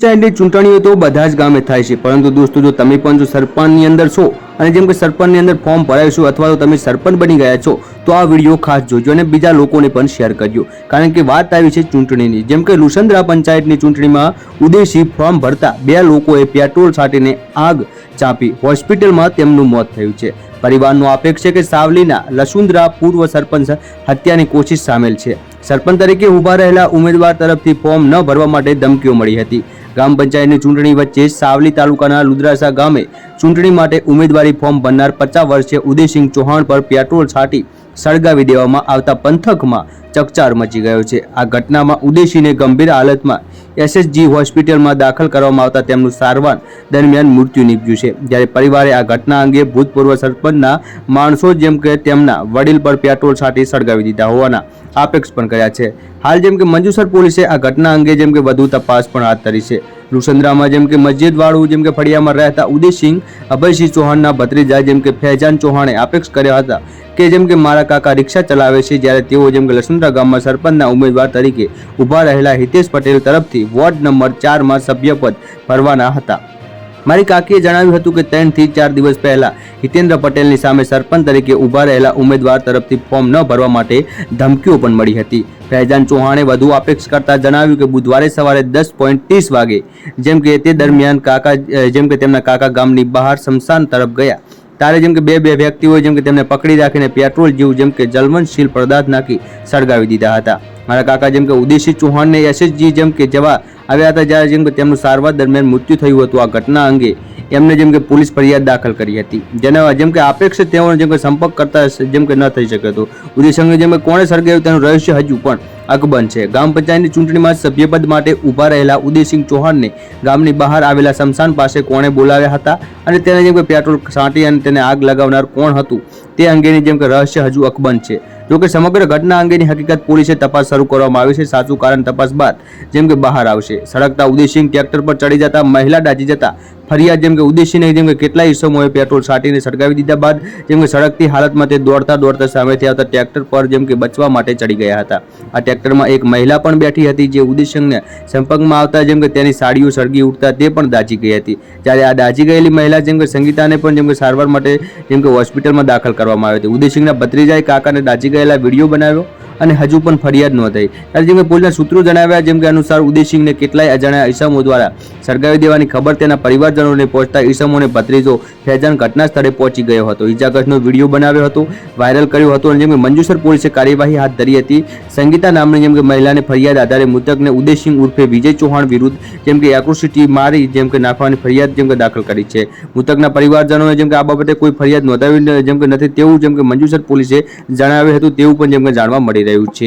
પંચાયતની ચૂંટણીઓ તો બધા જ ગામે થાય છે. પરંતુ દોસ્તો, જો તમે પણ જો સરપંચની અંદર છો અને જેમ કે સરપંચની અંદર ફોર્મ ભરાયું અથવા તો તમે સરપંચ બની ગયા છો, તો આ વીડિયો ખાસ જોજો અને બીજા લોકોને પણ શેર કરજો. કારણ કે વાત આવી છે ચૂંટણીની. જેમ કે લુસંદ્રા પંચાયતની ચૂંટણીમાં ઉદેશી ફોર્મ ભરતા બે લોકોએ પેટ્રોલ છાંટીને આગ ચાંપી. હોસ્પિટલમાં તેમનું મોત થયું છે. પરિવારનો આક્ષેપ છે કે સાવલીના લસુંદ્રા પૂર્વ સરપંચ હત્યાની કોશિશ સામેલ છે. સરપંચ તરીકે ઊભા રહેલા ઉમેદવાર તરફથી ફોર્મ ન ભરવા માટે ધમકીઓ મળી હતી. ગ્રામ પંચાયતની ચૂંટણી વચ્ચે સાવલી તાલુકાના લુદ્રાસા ગામે ચૂંટણી માટે ઉમેદવારી ફોર્મ ભરનાર પચાસ વર્ષીય ઉદયસિંહ ચૌહાણ પર પેટ્રોલ છાંટી સળગાવી દેવામાં આવતા પંથકમાં ચકચાર મચી ગયો છે. આ ઘટનામાં ઉદેશીને ગંભીર હાલતમાં એસએસજી હોસ્પિટલમાં દાખલ કરવામાં આવતા તેમનું સારવાર દરમિયાન મૃત્યુ નીપજ્યું છે. જ્યારે પરિવારે આ ઘટના અંગે ભૂતપૂર્વ સરપંચના માણસો જેમ કે તેમના વડીલ પર પેટ્રોલ છાંટી સળગાવી દીધા હોવાના આક્ષેપ પણ કર્યા છે. હાલ જેમ કે મંજુસર પોલીસે આ ઘટના અંગે જેમ કે વધુ તપાસ પણ હાથ ધરી છે. લુસંદ્રામાં જેમ કે મસ્જિદ વાળું જેમ કે ફળિયામાં રહેતા ઉદયસિંહ અભયસિંહ ચૌહાણના ભત્રીજા જેમ કે ફૈજાન ચૌહાણે આક્ષેપ કર્યા હતા કે જેમ કે મારા કાકા રિક્ષા ચલાવે છે, જ્યારે તેઓ જેમ કે લસુંદ્રા ગામમાં સરપંચના ઉમેદવાર તરીકે ઊભા રહેલા હિતેશ પટેલ તરફથી વોર્ડ નંબર ચારમાં સભ્યપદ ભરવાના હતા. મારી કાકીએ જણાવ્યું હતું કે ત્રણથી ચાર દિવસ પહેલા હિતેન્દ્ર પટેલની સામે સરપંચ તરીકે ઊભા રહેલા ઉમેદવાર તરફથી ફોર્મ ન ભરવા માટે ધમકીઓ પણ મળી હતી. ફૈજાન ચૌહાણે વધુ અપેક્ષ કરતા જણાવ્યું કે બુધવારે સવારે દસ પોઈન્ટ ત્રીસ વાગે, જેમ કે તે દરમિયાન કાકા જેમ કે તેમના કાકા ગામની બહાર શમશાન તરફ ગયા. ત્યારે જેમ કે બે બે વ્યક્તિઓએ જેમ કે તેમને પકડી રાખીને પેટ્રોલ જેવું જેમ કે જલમનશીલ પદાર્થ નાખી સળગાવી દીધા હતા મારા કાકા જેમ કે ઉદેશી ચૌહાણને એસએસજી જેમ કે જવા આવ્યા હતા જ્યારે જેમ કે તેમનું સારવાર દરમિયાન મૃત્યુ થયું હતું આ ઘટના અંગે એમને જેમ કે પોલીસ ફરિયાદ દાખલ કરી હતી જેના જેમ કે આપેક્ષ તેઓનો જેમ કે સંપર્ક કરતા જેમ કે ન થઈ શક્યો હતો અંગે જેમ કે કોણે સળગાવ્યું તેનું રહસ્ય હજુ પણ અકબંધ છે. ગ્રામ પંચાયતની ચૂંટણીમાં સભ્યપદ માટે ઊભા રહેલા ઉદયસિંહ ચૌહાણને ગામની બહાર આવેલા શમશાન પાસે કોણે બોલાવ્યા હતા અને તેને જેમ કે પેટ્રોલ છાંટી અને તેને આગ લગાવનાર કોણ હતું તે અંગેની જેમ કે રહસ્ય હજુ અકબંધ છે. જોકે સમગ્ર ઘટના અંગેની હકીકત પોલીસે તપાસ શરૂ કરવામાં આવી છે. સાચું કારણ તપાસ બાદ જેમ કે બહાર આવશે. સળગતા ઉદયસિંહ ટ્રેક્ટર પર ચડી જતા, મહિલા દાજી જતા, ફરિયાદ જેમ કે ઉદયસિંહને જેમ કે કેટલાય ઇસમોએ પેટ્રોલ છાંટીને સળગાવી દીધા બાદ જેમ કે સળગતી હાલતમાં તે દોડતા દોડતા સામેથી આવતા ટ્રેક્ટર પર જેમ કે બચવા માટે ચડી ગયા હતા. આ ટ્રેક્ટરમાં એક મહિલા પણ બેઠી હતી જે ઉદયસિંહને સંપર્કમાં આવતા જેમ કે તેની સાડીઓ સળગી ઉઠતા તે પણ દાજી ગઈ હતી. જ્યારે આ દાજી ગયેલી મહિલા જેમ કે સંગીતાને પણ જેમ કે સારવાર માટે જેમ કે હોસ્પિટલમાં દાખલ કરવામાં આવી હતી. ઉદયસિંહના ભત્રીજાએ કાકાને દાજી ગયેલા વીડિયો બનાવ્યો. અને હજુ પણ ફરિયાદ નોંધાઈ ત્યારે જેમ કે પોલીસના સૂત્રો જણાવ્યા જેમ કે અનુસાર ઉદયસિંહને કેટલાય અજાણ્યા ઈસમો દ્વારા સળગાવી દેવાની ખબર તેના પરિવારજનોને પહોંચતા ઈસમોને ભત્રીજો ફેજાન ઘટના સ્થળે પહોંચી ગયો હતો ઈજાગ્રસ્તનો વીડિયો બનાવ્યો હતો વાયરલ કર્યો હતો અને જેમ કે મંજુસર પોલીસે કાર્યવાહી હાથ ધરી હતી સંગીતા નામની જેમ કે મહિલાને ફરિયાદ આધારે મૃતકને ઉદયસિંહ ઉર્ફે વિજય ચૌહાણ વિરુદ્ધ જેમ કે એક્રોસિટી મારી જેમ કે નાખવાની ફરિયાદ જેમ કે દાખલ કરી છે મૃતકના પરિવારજનોએ જેમ કે આ બાબતે કોઈ ફરિયાદ નોંધાવી જેમ કે નથી તેવું જેમ કે મંજુસર પોલીસે જણાવ્યું હતું તેવું પણ જેમ કે જાણવા મળી રહ્યું છે